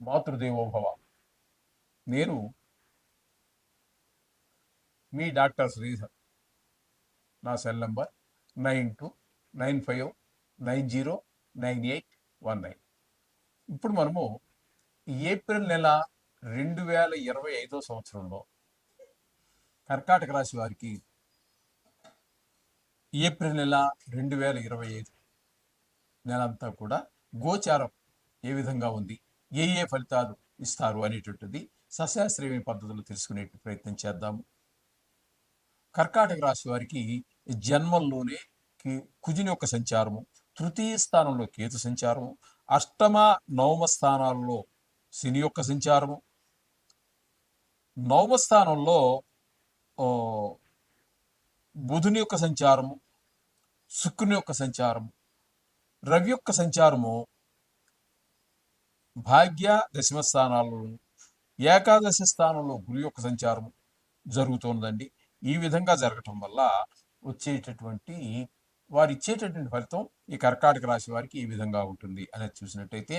మాతృదేవోభవ. నేను మీ డాక్టర్ శ్రీధర్. నా cell number nine two nine five nine zero nine eight one nine. ఇప్పుడు మనము April నెల రెండు వేల ఇరవై ఐదో సంవత్సరంలో కర్కాటక రాశి వారికి ఏప్రిల్ నెల రెండు వేల ఇరవై ఐదు నెల అంతా కూడా గోచారం ఏ విధంగా ఉంది? ఏ ఏ ఫలితాలు ఇస్తారు అనేటువంటిది సశాస్త్రీయ పద్ధతులు తెలుసుకునే ప్రయత్నం చేద్దాము. కర్కాటక రాశి వారికి జన్మంలోనే కుజుని యొక్క సంచారము తృతీయ స్థానంలో కేతు సంచారము అష్టమ నవమ స్థానాల్లో శని యొక్క సంచారము. నవమ స్థానంలో బుధుని యొక్క సంచారము శుక్రుని యొక్క సంచారము రవి యొక్క సంచారము భాగ్య దశమ స్థానాల్లోనూ ఏకాదశి స్థానంలో గురు యొక్క సంచారం జరుగుతున్నదండి ఈ విధంగా జరగటం వల్ల వచ్చేటటువంటి వారు ఇచ్చేటటువంటి ఫలితం ఈ కర్కాటక రాశి వారికి ఈ విధంగా ఉంటుంది అనేది చూసినట్టయితే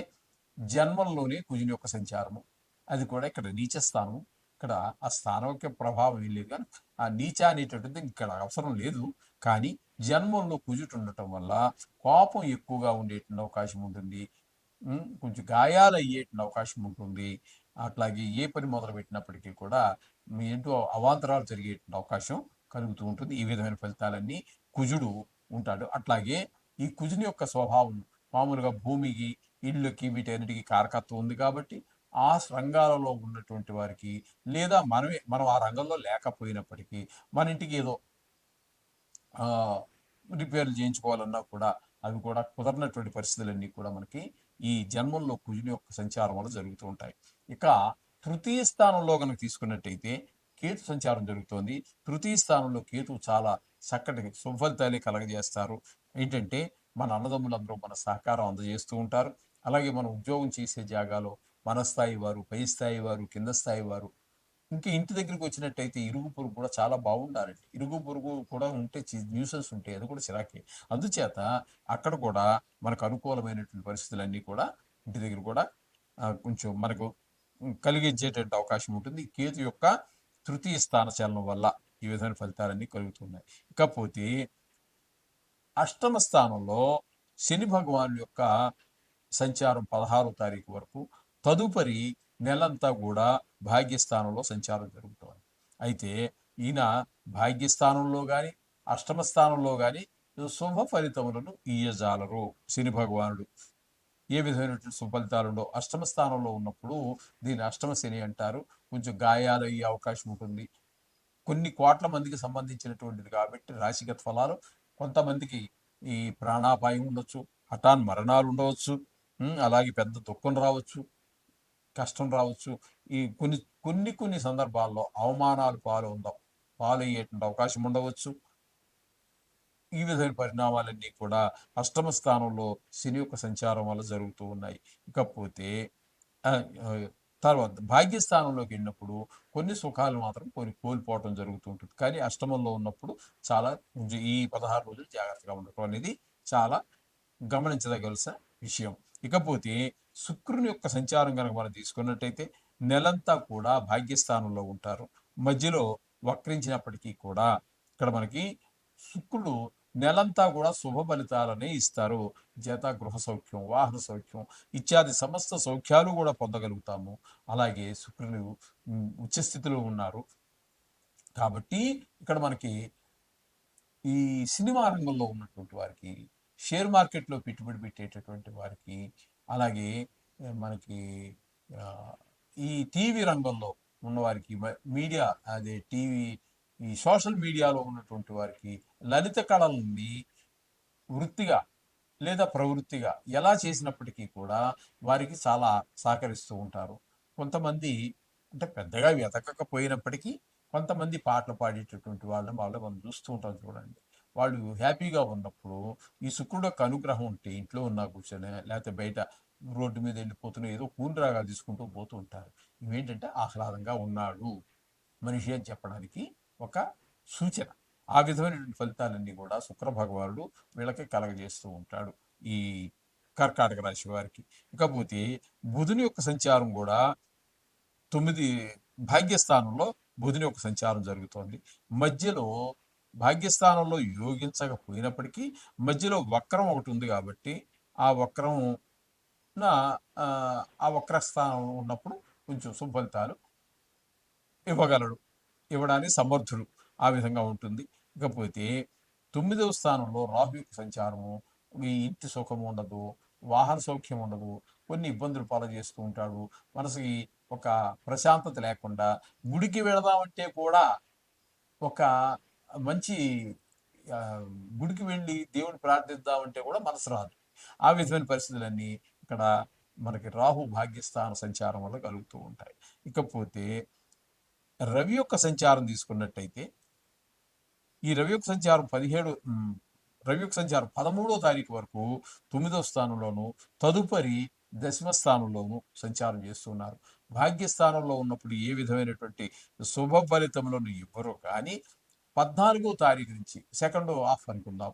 జన్మంలోనే కుజుని యొక్క సంచారము అది కూడా ఇక్కడ నీచ స్థానం ఇక్కడ ఆ స్థానం యొక్క ప్రభావం ఏం లేదు కానీ ఆ నీచ అనేటటువంటిది ఇక్కడ అవసరం లేదు. కానీ జన్మంలో కుజుటు ఉండటం వల్ల కోపం ఎక్కువగా ఉండేటువంటి అవకాశం ఉంటుంది. కొంచెం గాయాలు అయ్యేటువంటి అవకాశం ఉంటుంది. అట్లాగే ఏ పని మొదలు పెట్టినప్పటికీ కూడా మీ ఏంటో అవాంతరాలు జరిగే అవకాశం కలుగుతూ ఉంటుంది. ఈ విధమైన ఫలితాలన్నీ కుజుడు ఉంటాడు. అట్లాగే ఈ కుజుని యొక్క స్వభావం మామూలుగా భూమికి ఇళ్ళకి వీటన్నిటికీ కారకత్వం ఉంది కాబట్టి ఆ రంగాలలో ఉన్నటువంటి వారికి లేదా మనమే మనం ఆ రంగంలో లేకపోయినప్పటికీ మన ఇంటికి ఏదో రిపేర్లు చేయించుకోవాలన్నా కూడా అవి కూడా కుదరనటువంటి పరిస్థితులన్నీ కూడా మనకి ఈ జన్మంలో కుజుని యొక్క సంచారం వల్ల జరుగుతూ ఉంటాయి. ఇక తృతీయ స్థానంలో కనుక తీసుకున్నట్టయితే కేతు సంచారం జరుగుతోంది. తృతీయ స్థానంలో కేతు చాలా చక్కటి సుఫలితాలే కలగజేస్తారు. ఏంటంటే మన అన్నదమ్ములందరూ మన సహకారం అందజేస్తూ ఉంటారు. అలాగే మనం ఉద్యోగం చేసే జాగాలో మన స్థాయి వారు పై స్థాయి వారు కింద స్థాయి వారు ఇంకా ఇంటి దగ్గరికి వచ్చినట్టయితే ఇరుగు పొరుగు కూడా చాలా బాగుండాలండి. ఇరుగు పొరుగు కూడా ఉంటే న్యూసెన్స్ ఉంటాయి. అది కూడా చిరాకే. అందుచేత అక్కడ కూడా మనకు అనుకూలమైనటువంటి పరిస్థితులన్నీ కూడా ఇంటి దగ్గర కూడా కొంచెం మనకు కలిగించేటువంటి అవకాశం ఉంటుంది. కేతు యొక్క తృతీయ స్థాన చలనం వల్ల ఈ విధమైన ఫలితాలన్నీ కలుగుతున్నాయి. ఇకపోతే అష్టమ స్థానంలో శని భగవాను యొక్క సంచారం పదహారో తారీఖు వరకు తదుపరి నెలంతా కూడా భాగ్యస్థానంలో సంచారం జరుగుతోంది. అయితే ఈయన భాగ్యస్థానంలో కానీ అష్టమ స్థానంలో కానీ శుభ ఫలితములను ఇయ్యజాలరు శని భగవానుడు. ఏ విధమైనటువంటి సుఫలితాలు ఉండవు. అష్టమ స్థానంలో ఉన్నప్పుడు దీన్ని అష్టమ శని అంటారు. కొంచెం గాయాలు అయ్యే అవకాశం ఉంటుంది. కొన్ని కోట్ల మందికి సంబంధించినటువంటిది కాబట్టి రాశిగత ఫలాలు కొంతమందికి ఈ ప్రాణాపాయం ఉండొచ్చు హఠాన్ మరణాలు ఉండవచ్చు అలాగే పెద్ద దుఃఖం రావచ్చు. కష్టం రావచ్చు. ఈ కొన్ని కొన్ని కొన్ని సందర్భాల్లో అవమానాలు పాలు ఉందాం పాలయ్యేటువంటి అవకాశం ఉండవచ్చు. ఈ విధమైన పరిణామాలన్నీ కూడా అష్టమ స్థానంలో శని యొక్క సంచారం వల్ల జరుగుతూ ఉన్నాయి. ఇకపోతే తర్వాత భాగ్యస్థానంలోకి వెళ్ళినప్పుడు కొన్ని సుఖాలు మాత్రం కొన్ని కోల్పోవటం జరుగుతూ ఉంటుంది. కానీ అష్టమంలో ఉన్నప్పుడు చాలా ఈ పదహారు రోజులు జాగ్రత్తగా ఉండటం అనేది చాలా గమనించదగలసిన విషయం. ఇకపోతే శుక్రుని యొక్క సంచారం కనుక మనం తీసుకున్నట్టయితే నెలంతా కూడా భాగ్యస్థానంలో ఉంటారు. మధ్యలో వక్రించినప్పటికీ కూడా ఇక్కడ మనకి శుక్రుడు నెలంతా కూడా శుభ ఫలితాలనే ఇస్తారు. చేత గృహ సౌఖ్యం వాహన సౌఖ్యం ఇత్యాది సమస్త సౌఖ్యాలు కూడా పొందగలుగుతాము. అలాగే శుక్రుడు ఉచ్చస్థితిలో ఉన్నారు. కాబట్టి ఇక్కడ మనకి ఈ సినిమా రంగంలో ఉన్నటువంటి వారికి షేర్ మార్కెట్లో పెట్టుబడి పెట్టేటటువంటి వారికి అలాగే మనకి ఈ టీవీ రంగంలో ఉన్నవారికి మ- మీడియా అదే టీవీ ఈ సోషల్ మీడియాలో ఉన్నటువంటి వారికి లలిత కళల్ని వృత్తిగా లేదా ప్రవృత్తిగా ఎలా చేసినప్పటికీ కూడా వారికి చాలా సహకరిస్తూ ఉంటారు. కొంతమంది అంటే పెద్దగా వెతకకపోయినప్పటికీ కొంతమంది పాటలు పాడేటటువంటి వాళ్ళని వాళ్ళు మనం చూస్తూ ఉంటాం చూడండి. వాళ్ళు హ్యాపీగా ఉన్నప్పుడు ఈ శుక్రుడు యొక్క అనుగ్రహం ఉంటే ఇంట్లో ఉన్నా కూర్చొని లేకపోతే బయట రోడ్డు మీద వెళ్ళిపోతున్నా ఏదో కూనరాగాలు తీసుకుంటూ పోతూ ఉంటారు. ఇవేంటంటే ఆహ్లాదంగా ఉన్నాడు మనిషి అని చెప్పడానికి ఒక సూచన. ఆ విధమైనటువంటి ఫలితాలన్నీ కూడా శుక్ర భగవానుడు వీళ్ళకి కలగజేస్తూ ఉంటాడు ఈ కర్కాటక రాశి వారికి. ఇకపోతే బుధుని యొక్క సంచారం కూడా తొమ్మిది భాగ్యస్థానంలో బుధుని యొక్క సంచారం జరుగుతోంది. మధ్యలో భాగ్యస్థానంలో యోగించకపోయినప్పటికీ మధ్యలో వక్రం ఒకటి ఉంది కాబట్టి ఆ వక్రం ఆ వక్రస్థానంలో ఉన్నప్పుడు కొంచెం సుఫలితాలు ఇవ్వగలడు. ఇవ్వడానికి సమర్థుడు ఆ విధంగా ఉంటుంది. ఇకపోతే తొమ్మిదవ స్థానంలో రాహు యొక్క సంచారము ఈ ఇంటి సుఖం ఉండదు వాహన సౌఖ్యం ఉండదు కొన్ని ఇబ్బందులు పాలు చేస్తూ ఉంటాడు మనసుకి ఒక ప్రశాంతత లేకుండా గుడికి వెళదామంటే కూడా ఒక మంచి గుడికి వెళ్ళి దేవుని ప్రార్థిద్దామంటే కూడా మనసు రాదు. ఆ విధమైన పరిస్థితులన్నీ ఇక్కడ మనకి రాహు భాగ్యస్థాన సంచారం వల్ల కలుగుతూ ఉంటాయి. ఇకపోతే రవి యొక్క సంచారం తీసుకున్నట్టయితే ఈ రవి యొక్క సంచారం పదిహేడు రవి యొక్క సంచారం పదమూడో తారీఖు వరకు తొమ్మిదో స్థానంలోను తదుపరి దశమ స్థానంలోను సంచారం చేస్తున్నారు. భాగ్యస్థానంలో ఉన్నప్పుడు ఏ విధమైనటువంటి శుభ ఫలితములను ఇవ్వరు కానీ పద్నాలుగో తారీఖు నుంచి సెకండ్ హాఫ్ అనుకుందాం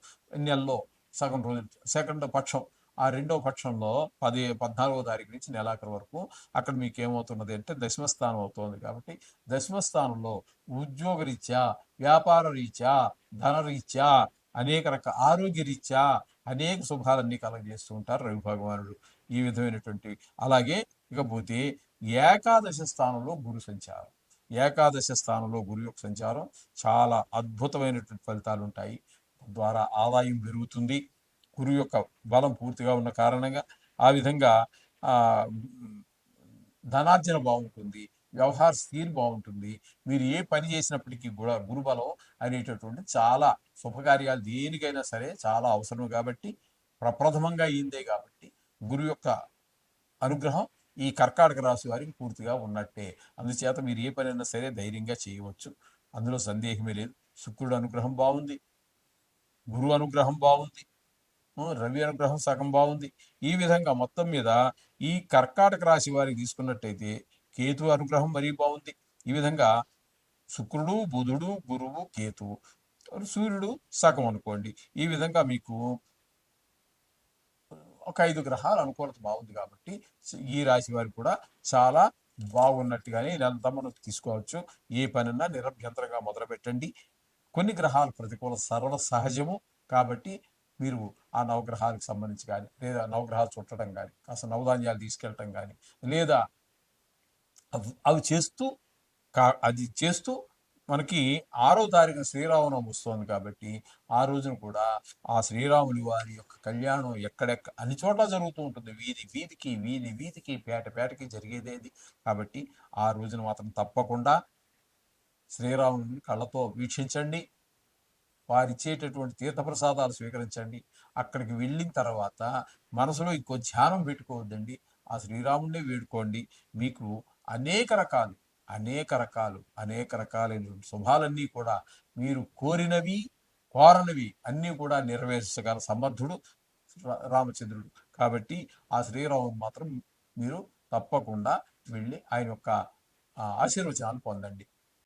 నెలలో సగం రోజు సెకండ్ పక్షం ఆ రెండవ పక్షంలో పది పద్నాలుగో తారీఖు నుంచి నెలాఖరు వరకు అక్కడ మీకు ఏమవుతున్నది అంటే దశమస్థానం అవుతుంది కాబట్టి దశమస్థానంలో ఉద్యోగ రీత్యా వ్యాపార రీత్యా ధనరీత్యా అనేక రక ఆరోగ్య రీత్యా అనేక శుభాలన్నీ కలగజేస్తూ ఉంటారు రవి భగవానుడు. ఈ విధమైనటువంటి అలాగే ఇకపోతే ఏకాదశ స్థానంలో గురు సంచారం. ఏకాదశ స్థానంలో గురు యొక్క సంచారం చాలా అద్భుతమైనటువంటి ఫలితాలు ఉంటాయి. ద్వారా ఆదాయం పెరుగుతుంది. గురు యొక్క బలం పూర్తిగా ఉన్న కారణంగా ఆ విధంగా ధనార్జన బాగుంటుంది. వ్యవహార స్థితి బాగుంటుంది. మీరు ఏ పని చేసినప్పటికీ కూడా గురుబలం అనేటటువంటి చాలా శుభకార్యాలు దేనికైనా సరే చాలా అవసరం. కాబట్టి ప్రప్రథమంగా అయిందే కాబట్టి గురు యొక్క అనుగ్రహం ఈ కర్కాటక రాశి వారికి పూర్తిగా ఉన్నట్టే. అందుచేత మీరు ఏ పనైనా సరే ధైర్యంగా చేయవచ్చు. అందులో సందేహమే లేదు. శుక్రుడు అనుగ్రహం బాగుంది. గురువు అనుగ్రహం బాగుంది. రవి అనుగ్రహం సగం బాగుంది. ఈ విధంగా మొత్తం మీద ఈ కర్కాటక రాశి వారికి తీసుకున్నట్టయితే కేతు అనుగ్రహం మరీ బాగుంది. ఈ విధంగా శుక్రుడు బుధుడు గురువు కేతు సూర్యుడు సగం అనుకోండి. ఈ విధంగా మీకు ఒక ఐదు గ్రహాలు అనుకూలత బాగుంది కాబట్టి ఈ రాశి వారికి కూడా చాలా బాగున్నట్టుగానే ఇదంతా మనం తీసుకోవచ్చు. ఏ పనన్నా నిరభ్యంతరంగా మొదలుపెట్టండి. కొన్ని గ్రహాలు ప్రతికూల సర్వ సహజము కాబట్టి మీరు ఆ నవగ్రహాలకు సంబంధించి కానీ లేదా నవగ్రహాలు చుట్టడం కానీ కాస్త నవధాన్యాలు తీసుకెళ్ళటం కానీ లేదా అవి చేస్తూ కా అది చేస్తూ మనకి ఆరో తారీఖున శ్రీరామనవమి వస్తుంది కాబట్టి ఆ రోజున కూడా ఆ శ్రీరాముని వారి యొక్క కళ్యాణం ఎక్కడెక్క అన్ని చోట్ల జరుగుతూ ఉంటుంది. వీధి వీధికి వీధి వీధికి పేట పేటకి జరిగేదేది కాబట్టి ఆ రోజున మాత్రం తప్పకుండా శ్రీరాముని కళ్ళతో వీక్షించండి. వారిచ్చేటటువంటి తీర్థప్రసాదాలు స్వీకరించండి. అక్కడికి వెళ్ళిన తర్వాత మనసులో ఇంకో ధ్యానం పెట్టుకోవద్దండి. ఆ శ్రీరాముడినే వేడుకోండి. మీకు అనేక రకాలు అనేక రకాలు అనేక రకాలైన శుభాలన్నీ కూడా మీరు కోరినవి కోరనివి అన్నీ కూడా నెరవేర్చగల సమర్థుడు రామచంద్రుడు. కాబట్టి ఆ శ్రీరాముడు మాత్రం మీరు తప్పకుండా వెళ్ళి ఆయన యొక్క ఆశీర్వచనాలు పొందండి.